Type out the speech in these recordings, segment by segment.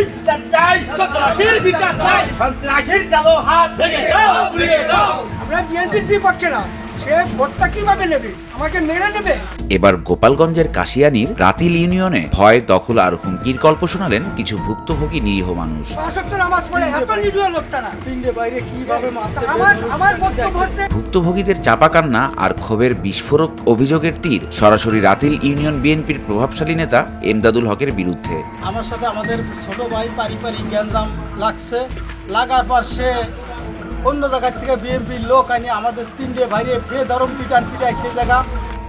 বিচার চাই সন্ত্রাসীর কালো হাত ভেঙে দাও ভেঙে দাও। আমরা বিএনপির বিপক্ষে না। সে ভোটটা কীভাবে নেবে? আমাকে মেরে নেবে? এবার গোপালগঞ্জের কাশিয়ানির রাতিল ইউনিয়নে ভয় দখল আর হুমকির গল্প শোনালেন কিছু ভুক্তভোগী নিরীহ মানুষ। ভুক্তভোগীদের চাপা কান্না আর ক্ষোভের বিস্ফোরক অভিযোগের তীর সরাসরি রাতিল ইউনিয়ন বিএনপির প্রভাবশালী নেতা এমদাদুল হকের বিরুদ্ধে। আমার সাথে আমাদের ছোট ভাই পারিবারিক গ্যাঞ্জাম লাগছে। লাগার পর সে অন্য জায়গা থেকে বিএনপির লোক আনি আমাদের তিনটে বেদরম পিটান পিটাই সেই জায়গা।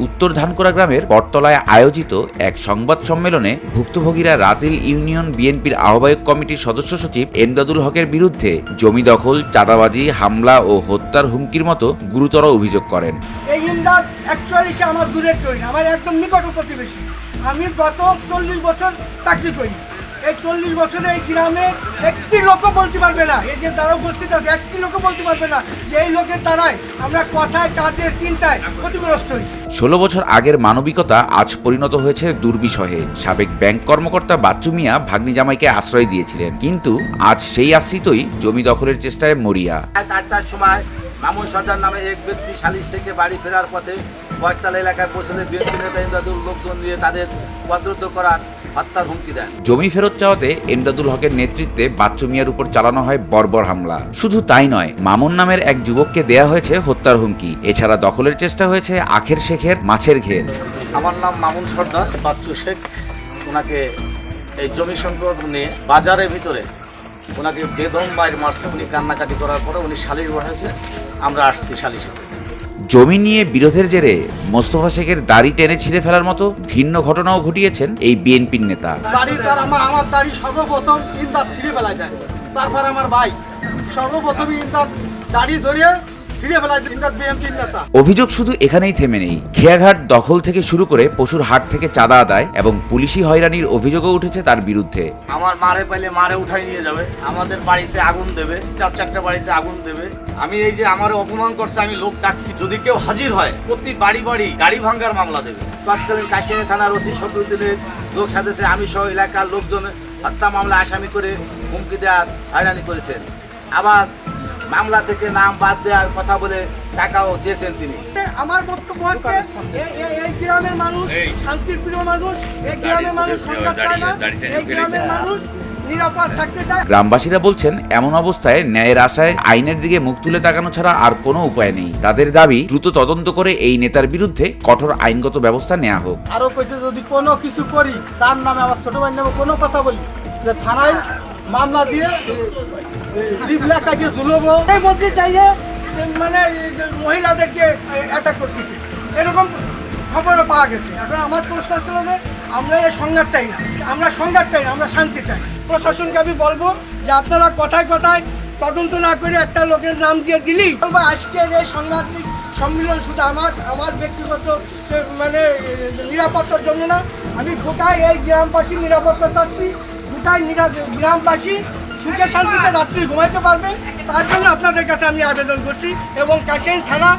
উত্তর ধানকোড়া গ্রামের বটতলায় আয়োজিত এক সংবাদ সম্মেলনে ভুক্তভোগীরা রাতিল ইউনিয়ন বিএনপির আহ্বায়ক কমিটির সদস্য সচিব এমদাদুল হকের বিরুদ্ধে জমি দখল চাঁদাবাজি হামলা ও হত্যার হুমকির মতো গুরুতর অভিযোগ করেন। এই ইমদাদ অ্যাকচুয়ালি সে আমার দূরের আমার একদম নিকট প্রতিবেশী। আমি গত চল্লিশ বছর চাকরি করি। এই চল্লিশ বছরে এই গ্রামে একটি লোকও বলতে পারবে না। এই যে দ্বারা উপস্থিত আছে একটি লোকও বলতে পারবে না যে এই লোকের দ্বারাই আমরা কথায় কাজে চিন্তায় ক্ষতিগ্রস্ত হয়েছি। ষোলো বছর আগের মানবিকতা আজ পরিণত হয়েছে দুর্বিষহে। সাবেক ব্যাংক কর্মকর্তা বাচ্চু মিয়া ভাগ্নি জামাইকে আশ্রয় দিয়েছিলেন। কিন্তু আজ সেই আশ্রিতই জমি দখলের চেষ্টায় মরিয়া। আটটার সময় মামুন সর্দার নামে এক ব্যক্তি সালিশ থেকে বাড়ি ফেরার পথে কয়েকতলা এলাকায় পৌঁছলে বিএনপি নেতা ইমদাদুল লোকজন নিয়ে তাদের পদরুদ্ধ করার হত্যার হুমকি দেন। জমি ফেরত চাওয়াতে এমদাদুল হকের নেতৃত্বে বাচ্চু মিয়ার উপর চালানো হয় বর্বর হামলা। শুধু তাই নয় মামুন নামের এক যুবককে দেয়া হয়েছে হত্যার হুমকি। এছাড়া দখলের চেষ্টা হয়েছে আখের শেখের মাছের ঘের। আমার নাম মামুন সর্দার বাচ্চু শেখ। ওনাকে এই জমি সংক্রান্ত নিয়ে বাজারের ভিতরে ওনাকে বেদম বাইর মারছে। উনি কান্নাকাটি করার পরে উনি শালির বসেছে আমরা আসছি শালির সাথে। জমি নিয়ে বিরোধের জেরে মোস্তফা শেখের দাড়ি টেনে ছিঁড়ে ফেলার মতো ভিন্ন ঘটনাও ঘটিয়েছেন এই বিএনপির নেতা। দাড়ি তার আমার আমার দাড়ি সর্বপ্রথম ইন্দাত ছিঁড়ে ফেলা যায়। তারপর আমার ভাই সর্বপ্রথম ইন্দাত দাড়ি ধরে অভিযোগ শুধু এখানেই থেমে নেই। খেয়াঘাট দখল থেকে শুরু করে পশুর হাট থেকে চাঁদা আদায় এবং পুলিশি হয়রানির অভিযোগও উঠেছে তার বিরুদ্ধে। আমার মারে পাইলে মারে উঠাই নিয়ে যাবে। আমাদের বাড়িতে আগুন দেবে চার চারটা বাড়িতে আগুন দেবে। আমি এই যে আমার অপমান করছে আমি লোক ডাকছি। যদি কেউ হাজির হয় প্রতি বাড়ি বাড়ি গাড়ি ভাঙ্গার মামলা দেবে। তৎকালীন কাশিয়ানি থানার ওসি শফিউদ্দিনের লোক সাজেছে। আমি সহ এলাকার লোকজন হত্যা মামলা আসামি করে হুমকি দেওয়ার হয়রানি করেছেন। আবার মামলা থেকে নাম বাদ দেওয়ার কথা বলে টাকাও চেয়েছেন তিনি। আমার বক্তব্য হচ্ছে এই- গ্রামের মানুষ শান্তির প্রিয় মানুষ এই গ্রামের মানুষ সংঘাত চায় না এই গ্রামের মানুষ নিরাপদ থাকতে চায়। গ্রামবাসীরা বলছেন এমন অবস্থায় ন্যায়ের আশায় আইনের দিকে মুখ তুলে তাকানো ছাড়া আর কোনো উপায় নেই। তাদের দাবি দ্রুত তদন্ত করে এই নেতার বিরুদ্ধে কঠোর আইনগত ব্যবস্থা নেওয়া হোক। আরও কইছে যদি কোনো কিছু করি তার নামে আমার ছোট ভাই নামে কোনো কথা বলি যে থানায় মামলা দিয়ে জিবলা কাটিয়ে ঝুলবো। এই মন্ত্রী চাইয়ে মানে মহিলাদেরকে অ্যাটাক করতেছে। এরকম খবরও পাওয়া গেছে। এখন আমার প্রশ্ন ছিল যে, আমরা এই সংঘাত চাই না। আমরা সংঘাত চাই না, আমরা শান্তি চাই। প্রশাসনকে আমি বলব যে, আপনারা কথায় কথায় তদন্ত না করে একটা লোকের নাম দিয়ে দিলি বলব, আজকের এই সাংঘাতিক সম্মিলন শুধু আমার আমার ব্যক্তিগত মানে নিরাপত্তার জন্য না। আমি গোটায় এই গ্রামবাসীর নিরাপত্তা চাচ্ছি, গোটায় গ্রামবাসী সুখে শান্তিতে রাত্রি ঘুমাইতে পারবে, তার জন্য আপনাদের কাছে আমি আবেদন করছি। এবং কাশেন থানা